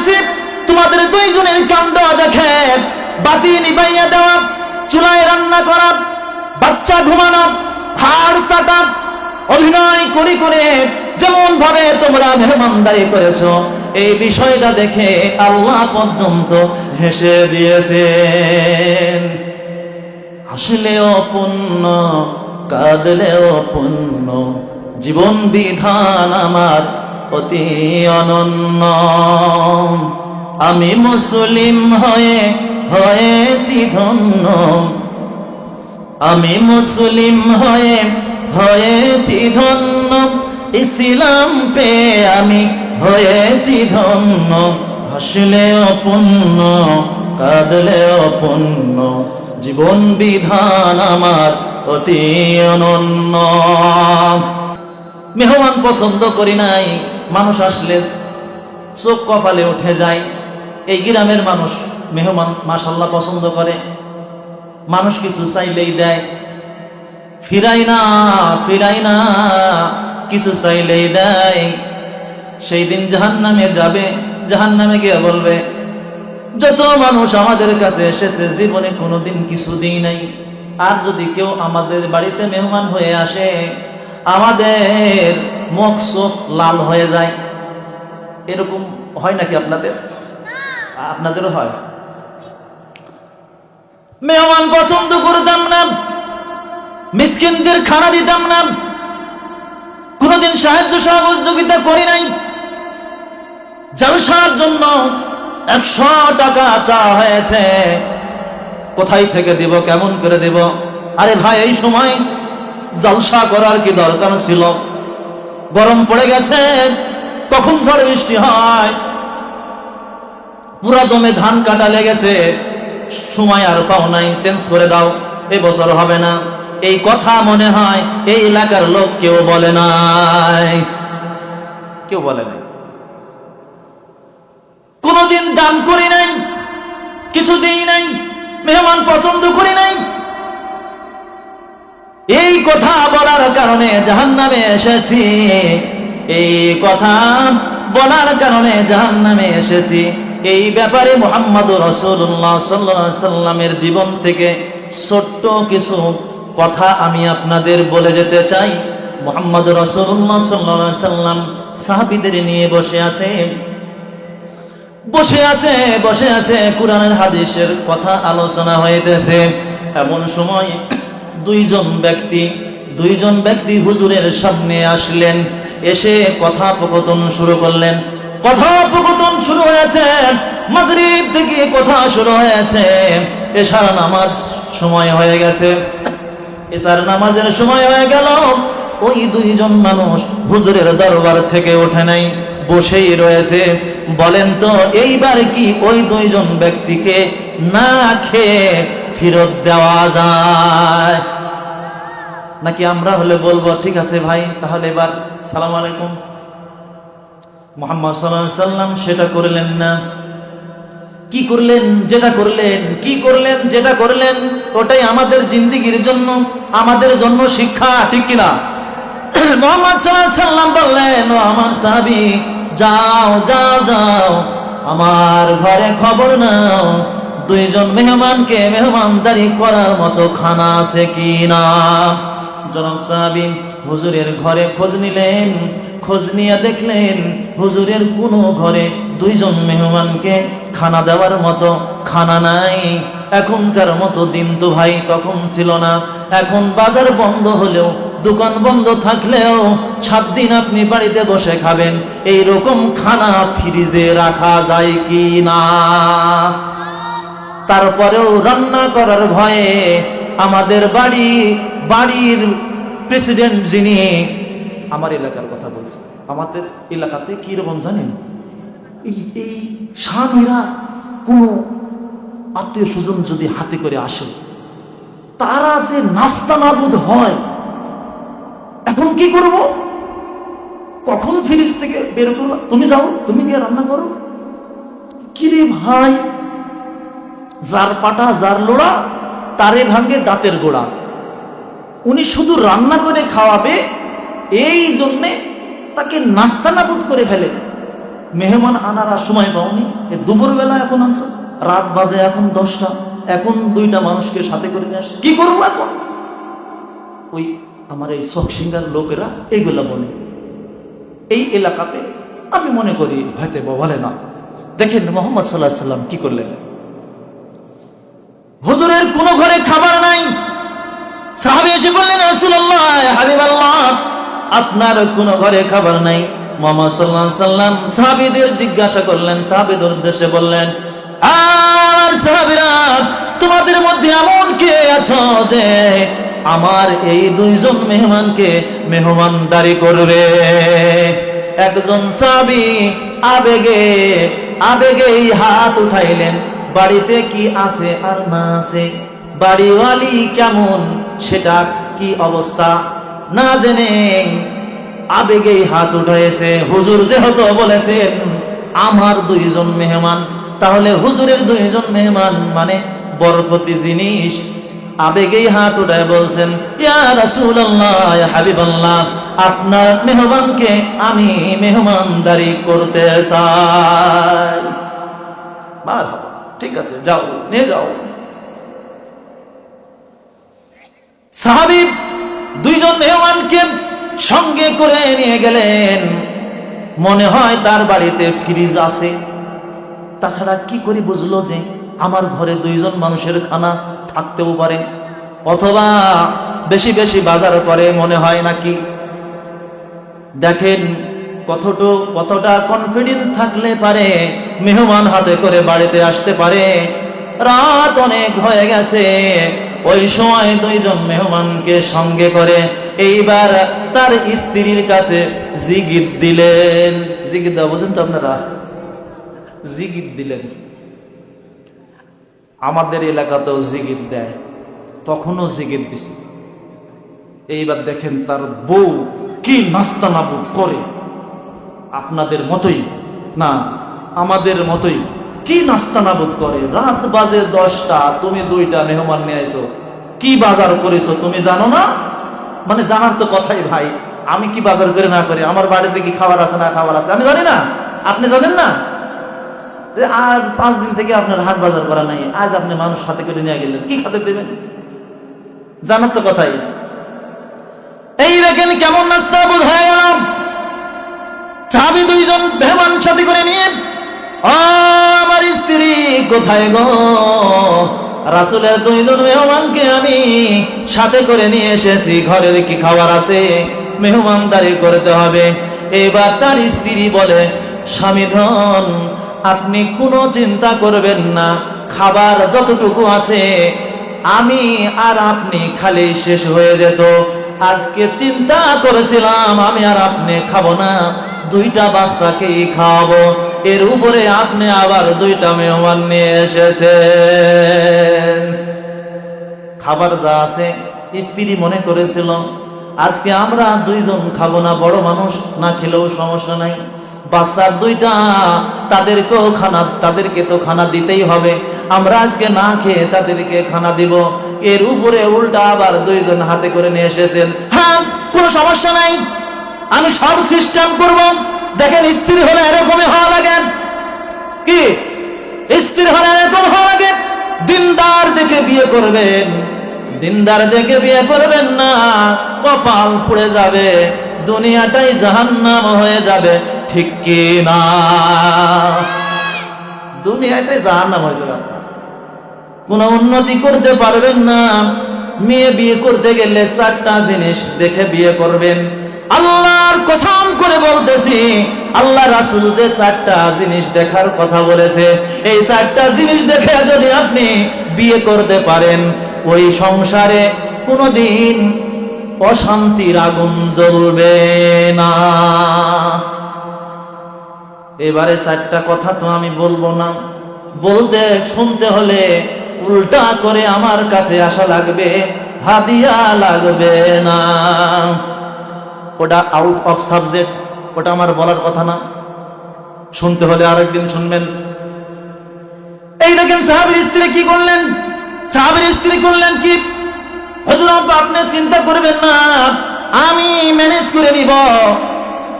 বলেছি তোমাদের দুইজনের কাণ্ড দেখে, বাতি নিবাইয়া দেওয়া, চুলায় রান্না করা, বাচ্চা ঘুমানো, হাড় চাটা, অভিনয় করে করে যেমন ভাবে তোমরা মেহমানদারি করেছ, এই বিষয়টা দেখে আল্লাহ পর্যন্ত হেসে দিয়েছেন। হাসলেও পুণ্য, কাঁদলেও পুণ্য, জীবন বিধান আমার অতি অনন্য। আমি মুসলিম হয়ে, হয়েছি ধন্য। আমি মুসলিম হয়ে, হয়েছি ধন্য। ইসলাম পে আমি হয়েছি ধন্য। হাসলেও পুণ্য কাঁদলেও পুণ্য জীবন বিধান আমার অতি অনন্য। মেহমান পছন্দ করি নাই, মানুষ আসলে চোখ কপালে উঠে যায়। এই গ্রামের মানুষ মেহমান মাসাল্লাহ পছন্দ করে। মানুষ কিছু চাইলেই দেয়। ফিরাই না ফিরাই না, কিছু চাইলেই দেয়। সেই দিন জাহান নামে যাবে জাহান নামে গিয়ে বলবে, যত মানুষ আমাদের কাছে এসেছে, জীবনে কোনোদিন কিছু দিই নাই। আর যদি কেউ আমাদের বাড়িতে মেহমান হয়ে আসে আমাদের মুখ চোখ লাল হয়ে যায়। এরকম হয় নাকি আপনাদের? আপনাদেরও হয়? মেহমান পছন্দ করতাম না। মিসকিনদের খানা দিতাম না। কোনোদিন সাহায্য সহযোগিতা করি নাই। জলসার জন্য একশো টাকা চা হয়েছে। কোথায় থেকে দিব কেমন করে দিব? আরে ভাই এই সময় জলসা করার কি দরকার ছিল? গরম পড়ে গেছে কখন ঝড় বৃষ্টি হয়। পুরা দমে ধান কাটা লেগেছে, সময় আর পাও নাই চেঞ্জ করে দাও এবছর হবে না। এই কথা মনে হয়, এই এলাকার লোক কেউ বলে নাই। কেউ বলে নাই। কোনদিন দান করি নাই কিছু দিই নাই, মেহমান পছন্দ করি নাই এই কথা বলার কারণে জাহান নামে এসেছি। এই কথা বলার কারণে জাহান নামে এসেছি। এই ব্যাপারে মোহাম্মদ রসুল্লাহ সাল্লামের জীবন থেকে ছোট্ট কিছু কথা আমি আপনাদের বলে যেতে চাই। মোহাম্মদ রসুল্লাহ সাল্লাহ সাল্লাম সাহাবিদের নিয়ে বসে আছে। বসে আছে বসে আছে, কোরআনের হাদিসের কথা আলোচনা হইতেছে। এমন সময় দুইজন ব্যক্তি দুইজন ব্যক্তি হুজুরের সামনে আসলেন, এসে কথোপকথন শুরু করলেন। কথোপকথন শুরু হয়েছে, মাগরিব থেকে কথা শুরু হয়েছে, এশার নামাজ সময় হয়ে গেছে। এসার নামাজের সময় হয়ে গেল, ওই দুইজন মানুষ হুজুরের দরবার থেকে ওঠে নাই, বসেই রয়েছে। বলেন তো, এইবার কি ওই দুইজন ব্যক্তিকে না খেয়ে ফেরত দেওয়া যায়। নাকি আমরা হলে বলব, ঠিক আছে ভাই, তাহলে এবার সালাম আলাইকুম। মোহাম্মদ সাল্লাহ সাল্লাম সেটা করলেন না। কি করলেন? যেটা করলেন? কি করলেন? যেটা করলেন? ওটাই আমাদের জিন্দিগির জন্য, আমাদের জন্য শিক্ষা, ঠিক কিনা? মোহাম্মদ সাল্লাম বললেন, ও আমার সাহাবি, যাও যাও যাও, আমার ঘরে খবর নাও দুইজন মেহমানকে মেহমানদারি করার মতো খানা আছে কি না জনক সাহাবিন হুজুরের ঘরে খোঁজ নিলেন, খোঁজ নিয়ে দেখলেন হুজুরের কোনো ঘরে দুইজন মেহমানকে খানা দেওয়ার মতো খানা নাই। এখনকার মতো দিন তো ভাই তখন ছিল না। এখন বাজার বন্ধ হলেও, দোকান বন্ধ থাকলেও সাত দিন আপনি বাড়িতে বসে খাবেন। এই রকম খানা ফ্রিজে রাখা যায় কি না তারপরেও রান্না করার ভয়ে আমাদের বাড়ি, বাড়ির প্রেসিডেন্ট যিনি, আমার এলাকার কথা বলছে। আমাদের এলাকাতে কি রকম জানেন? এই এই স্বামীরা কোনো আত্মীয় স্বজন যদি হাতে করে আসে, তারা যে নাস্তা নাবুদ হয়, এখন কি করব? কখন ফ্রিজ থেকে বের করব? তুমি যাও, তুমি গিয়ে রান্না করো। কিরে ভাই যার পাটা, যার লোড়া, তারে ভাঙ্গে দাঁতের গোড়া। উনি শুধু রান্না করে খাওয়াবে, এই জন্যে তাকে নাস্তানাবুদ করে ফেলে। মেহমান আনার আর সময় পাওনি। এ দুপুরবেলা এখন আনছো, রাত বাজে এখন দশটা। এখন দুইটা মানুষকে সাথে করে নিয়ে আসছে। কি করব এখন? ওই আমার এই শখসিঙ্গার লোকেরা এইগুলা বলে। এই এলাকাতে আমি মনে করি, হয়তো বলে না। দেখেন, মোহাম্মদ সাল্লাহ সাল্লাম কি করলেন? হুজুরের কোন ঘরে খাবার নাই। সাহাবি এসে বললেন রাসূলুল্লাহ, হাবিবাল্লাহ, আপনার কোন ঘরে খাবার নাই। মোহাম্মদ সাল্লাল্লাহু সাল্লাম সাহাবীদের জিজ্ঞাসা করলেন, সাহাবীদের উদ্দেশ্যে বললেন আর সাহাবীরা, তোমাদের মধ্যে এমন কে আছো যে আমার এই দুইজন মেহমানকে মেহমানদারি করবে? একজন সাহাবী আবেগে, আবেগেই হাত উঠাইলেন বাড়িতে কি আছে আর না আছে? বাড়িওয়ালি কেমন? সেটা কি অবস্থা? না জেনে আবেগেই হাত উঠাইছে। হুজুর যেহেতু বলেছেন, আমার দুইজন মেহমান। তাহলে হুজুরের দুইজন মেহমান মানে বরকতি জিনিস। আবেগেই হাত উঠায় বলছেন আপনার মেহমানকে আমি মেহমানদারি করতে চাই। ঠিক আছে, যাও, নিয়ে যাও। সাহাবি দুইজন মেহমানকে সঙ্গে করে নিয়ে গেলেন। মনে হয় তার বাড়িতে ফ্রিজ আছে। তাছাড়া কি করে বুঝলো যে আমার ঘরে দুইজন মানুষের খানা থাকতেও পারে। অথবা বেশি বেশি বাজার করে মনে হয় নাকি? দেখেন কতটো, কতটা কনফিডেন্স থাকলে পারে, মেহমান হাতে করে বাড়িতে আসতে পারে? রাত অনেক হয়ে গেছে, ওই সময় দুইজন মেহমানকে সঙ্গে করে এইবার তার স্ত্রীর কাছে জিগিত দিলেন। জিগিত দেওয়া, বুঝেন তো আপনারা? জিগিত দিলেন। আমাদের এলাকাতেও জিগিত দেয়, তখনও জিগিত দিছে। এইবার দেখেন তার বউ কি নাস্তা নাবুদ করে। আপনাদের মতোই। না, আমাদের মতোই। কি নাস্তা নাবুদ করে? রাত বাজে দশটা, তুমি দুইটা মেহমান নিয়ে এসো কি বাজার করেছ তুমি জানো না? মানে জানার তো কথাই ভাই। আমি কি বাজার করে না করি? আমার বাড়িতে কি খাবার আছে, না খাবার আছে? আমি জানি না। আপনি জানেন না? আর পাঁচ দিন থেকে আপনার হাট বাজার করা নাই। আজ আপনি মানুষ হাতে করে নিয়ে গেলেন। কি খাতে দেবেন? জানার তো কথাই। এই দেখেন কেমন নাস্তা বোধ হয়ে চাবি দুইজন মেহমান সাথে করে নিয়ে আমার স্ত্রী কোথায় গো? রাসুলের দুইজন মেহমানকে আমি সাথে করে নিয়ে এসেছি, ঘরের কি খাবার আছে? মেহমানদারি করতে হবে। এবার তার স্ত্রী বলে, স্বামী ধন, আপনি কোনো চিন্তা করবেন না, খাবার যতটুকু আছে, আমি আর আপনি খালি শেষ হয়ে যেত। আজকে চিন্তা করেছিলাম, আমি আর আপনি খাব না। দুইটা বাচ্চাকেই খাওয়াবো এর উপরে আপনি আবার দুইটা মেহমান নিয়ে এসেছে খাবার যা আছে, স্ত্রী মনে করেছিল, আজকে আমরা দুইজন খাব না, বড় মানুষ না খেলেও সমস্যা নাই। বাচ্চার দুইটা, তাদেরকেও খানা তাদেরকে তো খানা দিতেই হবে। আমরা আজকে না খেয়ে তাদেরকে খানা দিব। এর উপরে উল্টা আবার দুইজন হাতে করে নিয়ে এসেছেন। হ্যাঁ কোনো সমস্যা নাই। আমি সব সিস্টেম করব। দেখেন স্ত্রী হলে এরকমই হওয়া লাগে। কি? স্ত্রী হলে এরকম হওয়া লাগে। দিনদার দেখে বিয়ে করবেন। দিনদার দেখে বিয়ে করবেন না। কপাল পুড়ে যাবে। দুনিয়াটাই জাহান্নাম হয়ে যাবে। ঠিক কি না দুনিয়াটাই জাহান্নাম হয়ে যাবে আপনার কোনো উন্নতি করতে পারবেন না। মেয়ে বিয়ে করতে গেলে চারটা জিনিস দেখে বিয়ে করবেন। আল্লাহর কসম করে বলতেছি, আল্লাহ রাসুল যে চারটা জিনিস দেখার কথা বলেছে, এই চারটা জিনিস দেখে যদি আপনি বিয়ে করতে পারেন, ওই সংসারে কোনোদিন অশান্তির আগুন জ্বলবে না। এবারে চারটা কথা তো আমি বলব না। বলতে, শুনতে হলে উল্টা করে আমার কাছে আসা লাগবে, হাদিয়া লাগবে না। ওটা আউট অফ সাবজেক্ট ওটা আমার বলার কথা না। শুনতে হলে আরেকদিন শুনবেন। এই দেখেন, সাহাবের স্ত্রী কি করলেন? সাহাবের স্ত্রী করলেন কি? হজুর আপনি চিন্তা করবেন না, আমি ম্যানেজ করে নিব।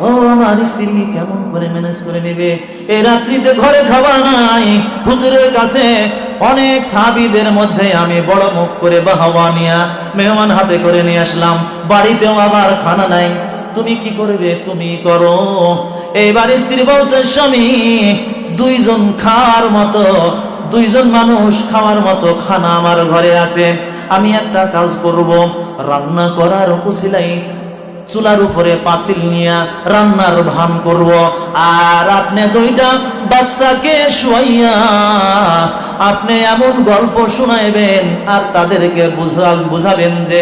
ও, আমার স্ত্রী কেমন করে ম্যানেজ করে নেবে? এই রাত্রিতে ঘরে খাবার নাই। হুজুরের কাছে অনেক সাহাবীদের মধ্যে আমি বড় মুখ করে বাহবা নিয়া, মেহমান হাতে করে নিয়ে আসলাম। বাড়িতেও আবার খানা নাই। তুমি কি করবে? তুমি করো। এইবার স্ত্রী বলছে, স্বামী, দুইজন খাওয়ার মতো, দুইজন মানুষ খাওয়ার মতো খানা আমার ঘরে আছে। আমি একটা কাজ করব। রান্না করার উসিলাই চুলার উপরে পাতিল নিয়ে রান্নার ভান করব। আর আপনি দুইটা বাচ্চাকে শুয়াইয়া আপনি এমন গল্প শোনাইবেন আর তাদেরকে বুঝা বুঝাবেন যে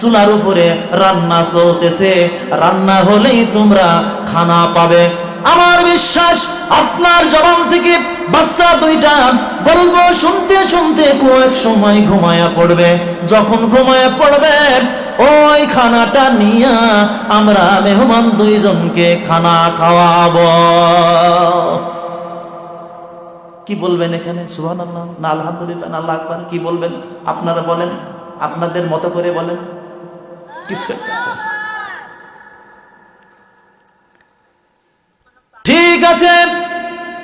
চুলার উপরে রান্না চলতেছে। রান্না হলেই তোমরা খানা পাবে। আমার বিশ্বাস আপনার জবান থেকে বাচ্চা দুইটা গল্প শুনতে শুনতে কয়েক সময় ঘুমায়া পড়বে। যখন ঘুমায়া পড়বে, ওই খানাটা নিয়ে আমরা মেহমান দুইজনকে খানা খাওয়াবো। কি বলবেন এখানে? সুহান আল্লাহ না, আলহামদুলিল্লাহ, না, আল্লাহ আকবার। কি বলবেন? আপনারা বলেন, আপনাদের মতো করে বলেন। কিছু একটা। ঠিক আছে,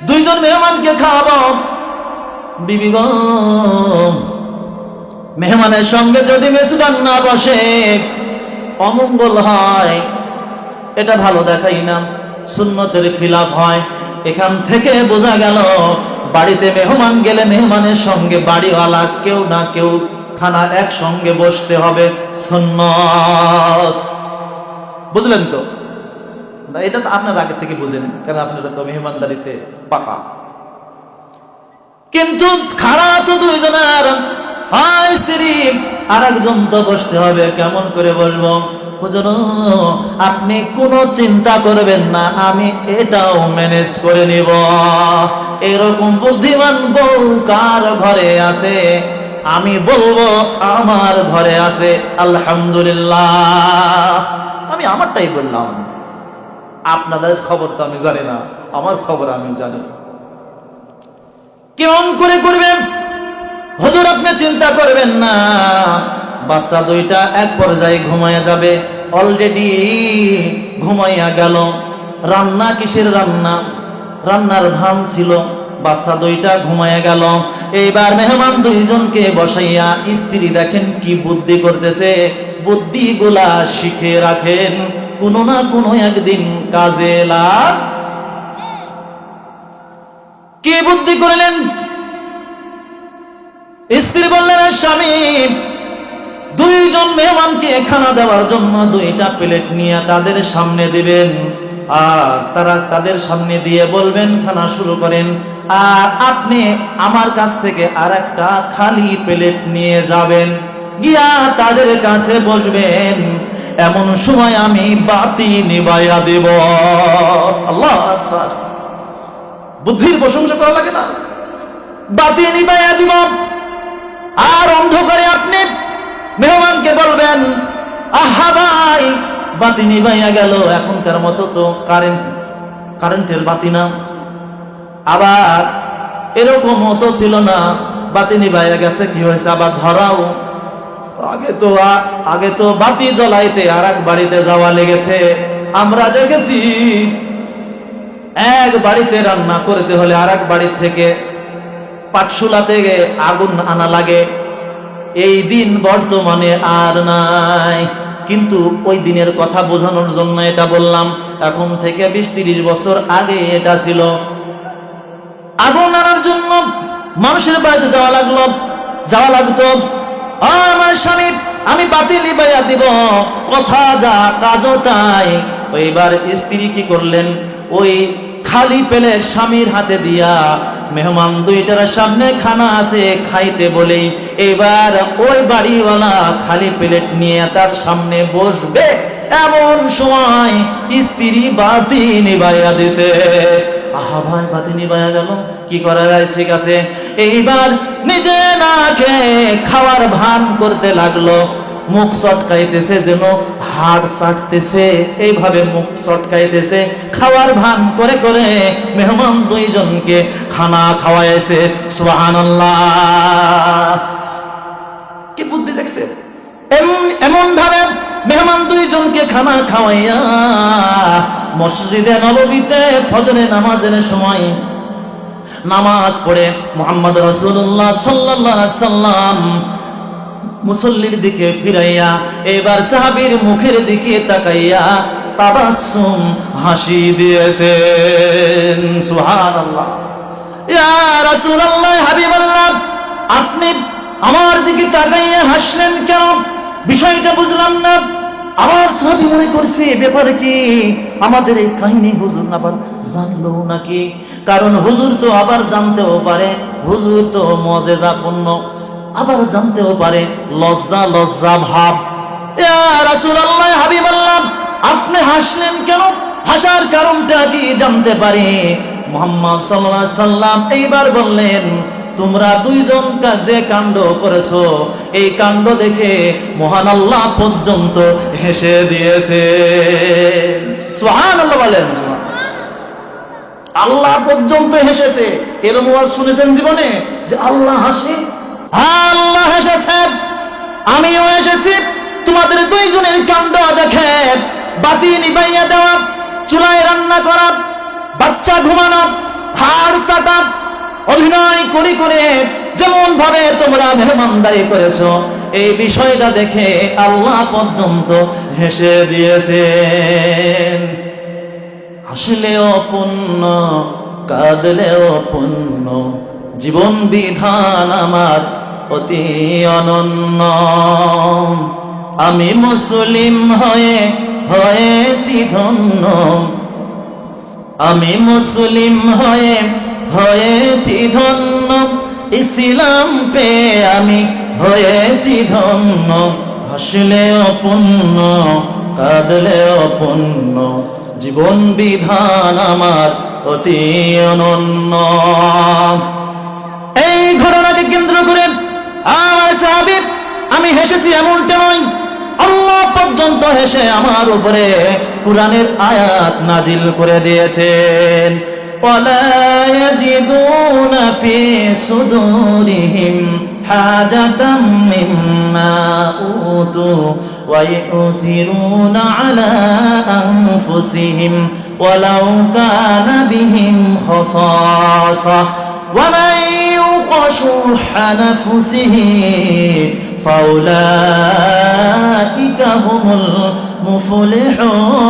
দুইজন মেহমানকে খাওয়াবো। বিবি মেহমানের সঙ্গে যদি মেসবান না বসে, অমঙ্গল হয়। এটা ভালো দেখাই না, সুন্নতের খিলাফ হয়। এখান থেকে বোঝা গেল, বাড়িতে মেহমান গেলে মেহমানের সঙ্গে বাড়িওয়ালা কেউ না কেউ খানা একসঙ্গে বসতে হবে সুন্নত। বুঝলেন তো? না, এটা তো আপনার আগে থেকে বুঝেন, কারণ আপনারা তো মেহমানদারিতে পাকা। কিন্তু খাড়া তো দুইজনের স্ত্রী আর একজন তো বসতে হবে, কেমন করে বলব? আপনি কোনো চিন্তা করবেন না, আমি এটাও ম্যানেজ করে নিব। এরকম বুদ্ধিমান বউ কার ঘরে আছে? আমি বলব, আমার ঘরে আছে, আলহামদুলিল্লাহ। আমি আমারটাই বললাম। আপনাদের খবর তো আমি জানি না, আমার খবর আমি জানি। কেমন করে করবেন? হুজুর, আপনি চিন্তা করবেন না। বাচ্চা দুইটা এক পর্যায়ে ঘুমাইয়া যাবে। অলরেডি ঘুমাইয়া গেল। রান্না কিসের রান্না? রান্নার ভান ছিল। বাচ্চা দুইটা ঘুমাইয়া গেল। এইবার মেহমান দুইজনকে বসাইয়া, স্ত্রী, দেখেন কি বুদ্ধি করতেছে। বুদ্ধিগুলা শিখে রাখেন। কোনো না কোনো একদিন কাজে লাগ কি বুদ্ধি করলেন? স্ত্রী বললেন স্বামী, দুইজন মেহমানকে খানা দেওয়ার জন্য দুইটা প্লেট নিয়ে তাদের সামনে দিবেন। আর তারা তাদের সামনে দিয়ে বলবেন, খানা শুরু করেন। আর আপনি আমার কাছ থেকে আর একটা খালি প্লেট নিয়ে যাবেন। গিয়া তাদের কাছে বসবেন। এমন সময় আমি বাতি নিবাইয়া দেব। আল্লাহ বুদ্ধির প্রশংসা করা লাগে না। বাতি নিবাইয়া দিব। আর অন্ধকারে আপনি মেহমানকে বলবেন, আহা ভাই, বাতি নিবাইয়া গেল। এখনকার মতো তো কারেন্ট, কারেন্টের বাতি না। আবার এরকম তো ছিল না। বাতি নিবাইয়া গেছে, কি হয়েছে? আবার ধরাও। আগে তো আগে তো বাতি জ্বলাইতে আর এক বাড়িতে যাওয়া লেগেছে। আমরা দেখেছি এক বাড়িতে রান্না করতে হলে আর এক বাড়ি থেকে পাটশুলা থেকে আগুন আনা লাগে। এই দিন বর্তমানে আর নাই। কিন্তু ওই দিনের কথা বোঝানোর জন্য এটা বললাম, এখন থেকে বিশ তিরিশ বছর আগে এটা ছিল। আগুন আনার জন্য মানুষের বাড়িতে যাওয়া লাগল, যাওয়া লাগতো। আমার স্বামী, আমি বাতিল লিবাইয়া দিব। কথা যা কাজও তাই। ওইবার স্ত্রী কি করলেন? ওই খালি পেলে স্বামীর হাতে দিয়া মেহমান দুইটার সামনে খানা আছে, খাইতে বলেই এবার ওই বাড়িওয়ালা খালি প্লেট নিয়ে তার সামনে বসবে। এমন সময় স্ত্রী বাতি নিবাইয়া দিছে। আহা ভাই, বাতি নিবাইয়া গেল। কি করা যায়? ঠিক আছে। এইবার নিজে না খেয়ে খাওয়ার ভান করতে লাগল। মুখ চটকাইতেছে যেন, হাড় চাটতেছে এইভাবে মুখ চটকাইতেছে। খাওয়ার ভান করে করে মেহমান দুইজনকে খানা খাওয়াইছে। সুবহানাল্লাহ। কি বুদ্ধি দেখছে এমন এমন ভাবে মেহমান দুইজনকে খানা খাওয়াইয়া মসজিদে নববীতে ফজরে নামাজের সময় নামাজ পড়ে মোহাম্মদ রসুল্লাহ সাল্লাহ সাল্লাম মুসল্লির দিকে ফিরাইয়া, এবার সাহাবীর মুখের দিকে তাকাইয়া তাবাসসুম হাসি দিয়েছেন। ইয়া রাসূলুল্লাহ, হাবিবাল্লাহ, আপনি আমার দিকে তাকাইয়া হাসলেন কেন? বিষয়টা বুঝলাম না। আমার সাহাবী মনে করছে ব্যাপারে কি আমাদের এই কাহিনী হুজুর আবার জানলো নাকি? কারণ হুজুর তো আবার জানতেও পারে, হুজুর তো মজেজাপূর্ণ আবার জানতেও পারে, লজ্জা লজ্জা ভাব। আপনি হাসলেন কেন? হাসার কারণটা কি জানতে পারি? মোহাম্মদ আলাইহি সাল্লাম এইবার বললেন, তোমরা দুইজন যে কাণ্ড করেছ, এই কাণ্ড দেখে মহান আল্লাহ পর্যন্ত হেসে দিয়েছে। সুবহানাল্লাহ বলেন। আল্লাহ পর্যন্ত হেসেছে। এরম ওয়াজ শুনেছেন জীবনে? যে আল্লাহ হাসে। আল্লাহ হেসেছে। আমিও এসেছি তোমাদের দুইজনের কাণ্ড দেখে। বাতি নিবাইয়া দেওয়া, চুলায় রান্না করা, বাচ্চা ঘুমানো, হাড় চাটা, অভিনয় করে করে যেমন ভাবে তোমরা মেহমানদারি করেছ, এই বিষয়টা দেখে আল্লাহ পর্যন্ত হেসে দিয়েছেন। হাসলেও পুণ্য কাঁদলেও পুণ্য জীবন বিধান আমার অতি অনন্য। আমি মুসলিম হয়ে, হয়েছি ধন্য। আমি মুসলিম হয়ে, হয়েছি ধন্য। ইসলাম পেয়ে আমি হয়েছি ধন্য। হাসলেও পুণ্য কাঁদলেও পুণ্য জীবন বিধান আমার অতি অনন্য এই ঘটনাকে কেন্দ্র করে আমার সাহাবিব আমি হেসেছি এমনটা নয় আল্লাহ পর্যন্ত হেসে আমার উপরে কোরআনের আয়াত নাজিল করে দিয়েছেন ولا يجدون في صدورهم حاجة مما أوتوا ويؤثرون على أنفسهم ولو كان بهم خصاصة ومن يوق شح نفسه فأولئك هم المفلحون